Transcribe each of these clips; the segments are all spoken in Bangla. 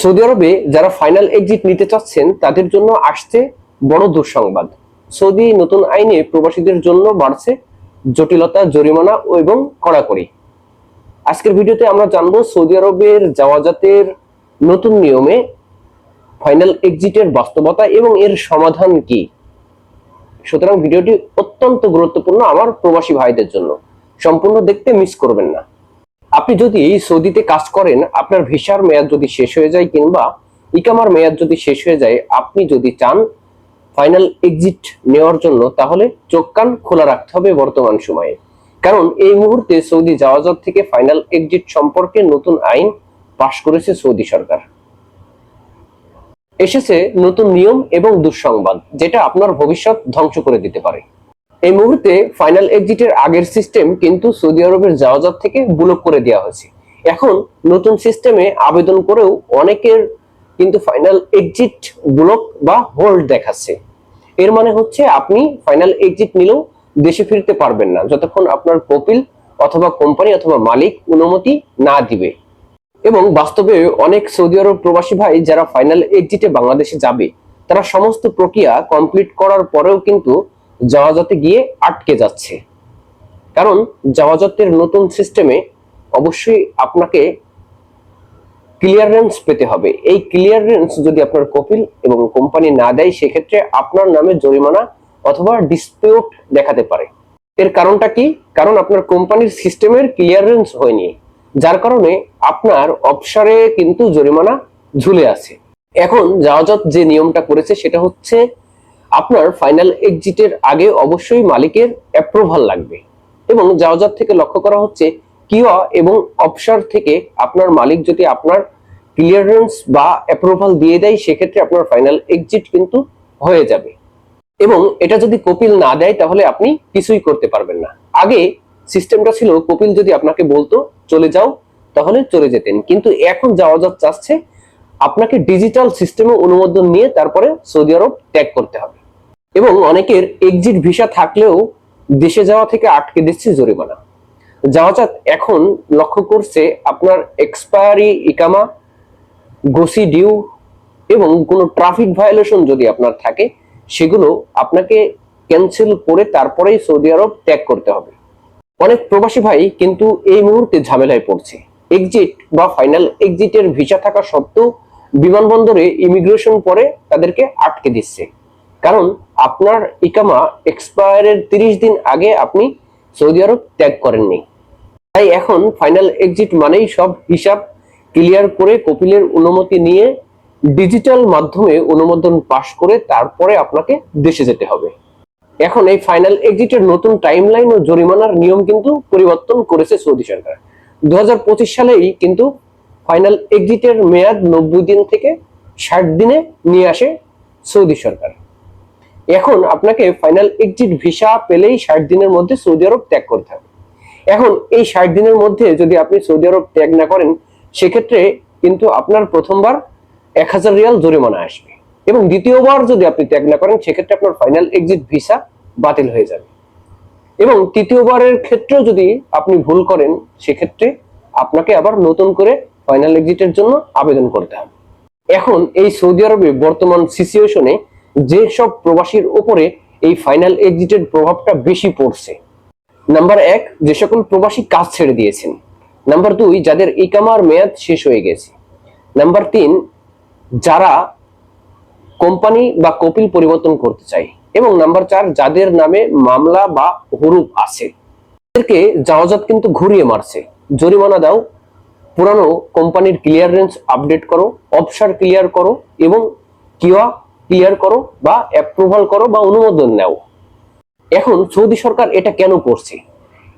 সৌদি আরবে যারা ফাইনাল এক্সিট নিতে চাচ্ছেন, তাদের জন্য আসছে বড় দুঃসংবাদ। সৌদি নতুন আইনে প্রবাসীদের জন্য বাড়ছে জটিলতা, জরিমানা এবং কড়াকড়ি। আজকের ভিডিওতে আমরা জানব সৌদি আরবের যাওয়াজাতের নতুন নিয়মে ফাইনাল এক্সিটের বাস্তবতা এবং এর সমাধান কি। সুতরাং ভিডিওটি অত্যন্ত গুরুত্বপূর্ণ আমার প্রবাসী ভাইদের জন্য। সম্পূর্ণ দেখতে মিস করবেন না। আপনি যদি সৌদিতে কাজ করেন, আপনার ভিসার মেয়াদ যদি শেষ হয়ে যায় কিংবা ইকামার মেয়াদ যদি শেষ হয়ে যায়, আপনি যদি চান ফাইনাল এক্সিট নেওয়ার জন্য, তাহলে চোখ কান খোলা রাখতে হবে বর্তমান সময়ে। কারণ এই মুহূর্তে সৌদি যাওয়াজাত থেকে ফাইনাল এক্সিট সম্পর্কে নতুন আইন পাশ করেছে সৌদি সরকার। এসেছে নতুন নিয়ম এবং দুঃসংবাদ, যেটা আপনার ভবিষ্যৎ ধ্বংস করে দিতে পারে। এই মুহূর্তে ফাইনাল এক্সিটের আগের সিস্টেম কিন্তু সৌদি আরবের যাওয়াজাত থেকে ব্লক করে দেওয়া হয়েছে। এখন নতুন সিস্টেমে আবেদন করেও অনেকের কিন্তু ফাইনাল এক্সিট ব্লক বা হোল্ড দেখাচ্ছে। এর মানে হচ্ছে আপনি ফাইনাল এক্সিট নিলেও দেশে ফিরতে পারবেন না, যতক্ষণ আপনার কপিল অথবা কোম্পানি অথবা মালিক অনুমতি না দিবে। এবং বাস্তবে অনেক সৌদি আরব প্রবাসী ভাই যারা ফাইনাল এক্সিটে বাংলাদেশে যাবে, তারা সমস্ত প্রক্রিয়া কমপ্লিট করার পরেও কিন্তু জাওয়াজাতে গিয়ে আটকে যাচ্ছে। কারণ জাওয়াজাতের নতুন সিস্টেমে অবশ্যই আপনাকে ক্লিয়ারেন্স পেতে হবে। এই ক্লিয়ারেন্স যদি আপনার কপিল এবং কোম্পানি না দেয়, সেক্ষেত্রে আপনার নামে জরিমানা অথবা ডিসপিউট দেখাতে পারে। এর কারণটা কি? কারণ আপনার কোম্পানির সিস্টেমের ক্লিয়ারেন্স হয়নি। যার কারণে আপনার অবসরে কিন্তু জরিমানা ঝুলে আছে। এখন জাওয়াজাত যে নিয়মটা করেছে, সেটা হচ্ছে আপনার ফাইনাল এক্সিটের আগে অবশ্যই মালিকের অ্যাপ্রুভাল লাগবে। এবং জাওয়াজাত থেকে লক্ষ্য করা হচ্ছে কিয়া এবং অপসার থেকে আপনার মালিক যদি আপনার ক্লিয়ারেন্স বা অ্যাপ্রুভাল দিয়ে দেয়, সেক্ষেত্রে আপনার ফাইনাল এক্সিট কিন্তু হয়ে যাবে। এবং এটা যদি কপিল না দেয়, তাহলে আপনি কিছুই করতে পারবেন না। আগে সিস্টেমটা ছিল, কপিল যদি আপনাকে বলতো, চলে যাও, তাহলে চলে যেতেন। কিন্তু এখন যাওয়াজাত চাচ্ছে আপনাকে ডিজিটাল সিস্টেমে অনুমোদন নিয়ে তারপরে সৌদি আরব ত্যাগ করতে হবে। এবং অনেকের এক্সিট ভিসা থাকলেও দেশে যাওয়া থেকে আটকে দিচ্ছে জরিমানা। যাওয়াজাত এখন লক্ষ্য করছে আপনার এক্সপায়ারি ইকামা গোসি ডিউ এবং কোনো ট্রাফিক ভায়োলেশন যদি আপনার থাকে, সেগুলো আপনাকে ক্যান্সেল করে তারপরেই সৌদি আরব ত্যাগ করতে হবে। অনেক প্রবাসী ভাই কিন্তু এই মুহূর্তে ঝামেলায় পড়ছে। এক্সিট বা ফাইনাল এক্সিটের ভিসা থাকা সত্ত্বেও বিমানবন্দরে ইমিগ্রেশন পরে তাদেরকে আটকে দিচ্ছে। কারণ আপনার ইকামা এক্সপায়ারের তিরিশ দিন আগে আপনি সৌদি আরব ত্যাগ করেননি। তাই এখন ফাইনাল এক্সিট মানেই সব হিসাব ক্লিয়ার করে কপিলের অনুমতি নিয়ে ডিজিটাল মাধ্যমে অনুমোদন পাশ করে তারপরে আপনাকে দেশে যেতে হবে। এখন এই ফাইনাল এক্সিটের নতুন টাইমলাইন ও জরিমানার নিয়ম কিন্তু পরিবর্তন করেছে সৌদি সরকার। দু হাজার পঁচিশ সালেই কিন্তু ফাইনাল এক্সিটের মেয়াদ নব্বই দিন থেকে ষাট দিনে নিয়ে আসে সৌদি সরকার। এখন আপনাকে ফাইনাল এক্সিট ভিসা পেলেই ষাট দিনের মধ্যে সৌদি আরব ত্যাগ করতে হবে। এখন এই ষাট দিনের মধ্যে যদি আপনি সৌদি আরব ত্যাগ না করেন, সেক্ষেত্রে কিন্তু আপনার প্রথমবার এক হাজার রিয়াল জরিমানা আসবে এবং দ্বিতীয়বার যদি আপনি ত্যাগ না করেন, সেক্ষেত্রে আপনার ফাইনাল এক্সিট ভিসা বাতিল হয়ে যাবে। এবং তৃতীয়বারের ক্ষেত্রেও যদি আপনি ভুল করেন, সেক্ষেত্রে আপনাকে আবার নতুন করে ফাইনাল এক্সিটের জন্য আবেদন করতে হবে। এখন এই সৌদি আরবে বর্তমান সিচুয়েশনে যে সব প্রবাসীর উপরে এই ফাইনাল এক্সিটের প্রভাবটা বেশি পড়ছে। নাম্বার এক, যে সকল প্রবাসী কাজ ছেড়ে দিয়েছেন। নাম্বার দুই, যাদের ইকামার মেয়াদ শেষ হয়ে গেছে। নাম্বার তিন, যারা কোম্পানি বা কপিল পরিবর্তন করতে চায়। এবং নাম্বার চার, যাদের নামে মামলা বা হরুপ আছে। তাদেরকে জাওয়াজাত কিন্তু ঘুরিয়ে মারছে। জরিমানা দাও, পুরানো কোম্পানির ক্লিয়ারেন্স আপডেট করো অপসার ক্লিয়ার করো এবং কিয়া ক্লিয়ার করো বা অ্যাপ্রুভাল করো বা অনুমোদন নাও। এখন সৌদি সরকার এটা কেন করছে?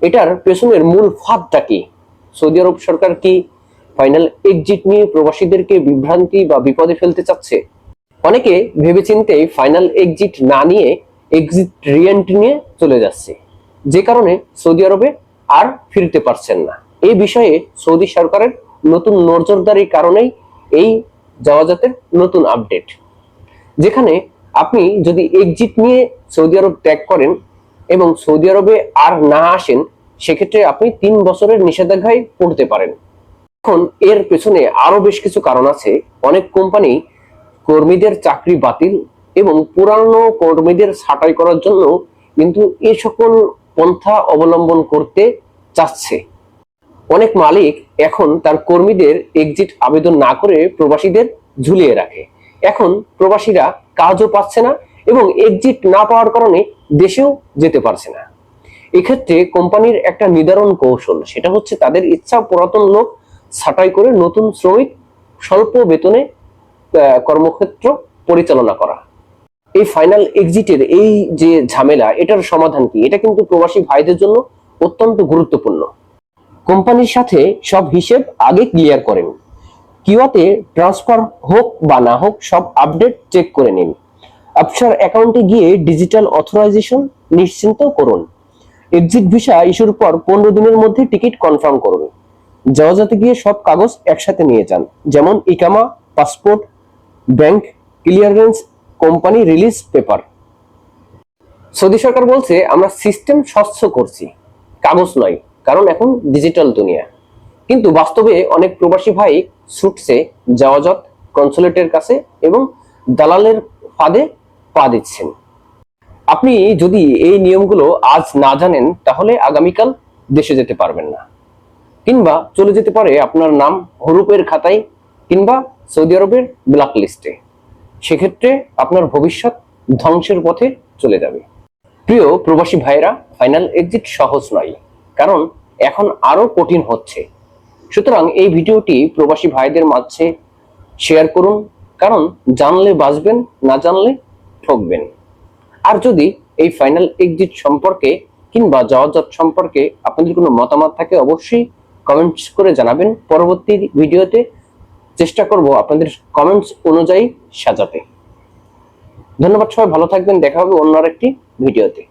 এটার পেছনের মূল ফাঁদটা কি? সৌদি আরব সরকার কি ফাইনাল এক্সিট নিয়ে প্রবাসীদেরকে বিভ্রান্তি বা বিপদে ফেলতে চাচ্ছে? অনেকে ভেবেচিন্তে ফাইনাল এক্সিট না নিয়ে এক্সিট রিয়েন্ট নিয়ে চলে যাচ্ছে। যে কারণে সৌদি আরবে আর ফিরতে পারছেন না। এই বিষয়ে সৌদি সরকারের নতুন নজরদারির কারণেই এই যাওয়াজাতের নতুন আপডেট যেখানে আপনি যদি এক্সিট নিয়ে সৌদি আরব ত্যাগ করেন এবং সৌদি আরবে আর না আসেন, সেক্ষেত্রে আপনি তিন বছরের নিষেধাজ্ঞায় পড়তে পারেন। এখন এর পেছনে আরও বেশ কিছু কারণ আছে। অনেক কোম্পানি কর্মীদের চাকরি বাতিল এবং পুরানো কর্মীদের ছাঁটাই করার জন্য কিন্তু এ সকল পন্থা অবলম্বন করতে চাচ্ছে। অনেক মালিক এখন তার কর্মীদের এক্সিট আবেদন না করে প্রবাসীদের ঝুলিয়ে রাখে। এখন প্রবাসীরা কাজও পাচ্ছে না এবং এক্সিট না পাওয়ার কারণে দেশেও যেতে পারছে না। এক্ষেত্রে কোম্পানির একটা নির্ধারণ কৌশল, সেটা হচ্ছে তাদের ইচ্ছা পুরাতন লোক ছাঁটাই করে নতুন শ্রমিক স্বল্প বেতনে কর্মক্ষেত্র পরিচালনা করা। এই ফাইনাল এক্সিটের এই যে ঝামেলা, এটার সমাধান কি? এটা কিন্তু প্রবাসী ভাইদের জন্য অত্যন্ত গুরুত্বপূর্ণ। কোম্পানির সাথে সব হিসেব আগে ক্লিয়ার করেন। কিওয়াতে ট্রান্সফার হোক বা না হোক, সব আপডেট চেক করে নিন। আপসার অ্যাকাউন্টে গিয়ে ডিজিটাল অথরাইজেশন নিশ্চিন্ত করুন। এক্সিট ভিসা ইস্যুর পর পনেরো দিনের মধ্যে টিকিট কনফার্ম করুন। যাওয়াজাতে গিয়ে সব কাগজ একসাথে নিয়ে যান, যেমন ইকামা passport bank clearance company release paper Saudi সরকার বলছে, আমরা সিস্টেম স্বচ্ছ করছি। কাগজ নয়, কারণ এখন ডিজিটাল দুনিয়া। কিন্তু বাস্তবে অনেক প্রবাসী ভাই ছুটছে যাওয়াজাত কনসুলেটের কাছে এবং দালালের ফাঁদে পা দিচ্ছেন। আপনি যদি এই নিয়মগুলো আজ না জানেন, তাহলে আগামীকাল দেশে যেতে পারবেন না। কিংবা চলে যেতে পারে আপনার নাম হরুপের খাতায় কিংবা সৌদি আরবের ব্ল্যাক লিস্টে। সেক্ষেত্রে আপনার ভবিষ্যৎ ধ্বংসের পথে চলে যাবে। প্রিয় প্রবাসী ভাইয়েরা, ফাইনাল এক্সিট সহজ নয়, কারণ এখন আরও কঠিন হচ্ছে। সুতরাং এই ভিডিওটি প্রবাসী ভাইদের মাঝে শেয়ার করুন, কারণ জানলে বাঁচবেন, না জানলে ঠকবেন। আর যদি এই ফাইনাল এক্সিট সম্পর্কে কিংবা যাওয়াজাত সম্পর্কে আপনাদের কোনো মতামত থাকে, অবশ্যই কমেন্টস করে জানাবেন। পরবর্তী ভিডিওতে চেষ্টা করব আপনাদের কমেন্টস অনুযায়ী সাজাতে। ধন্যবাদ সবাই, ভালো থাকবেন, দেখা হবে অন্য আরেকটি ভিডিওতে।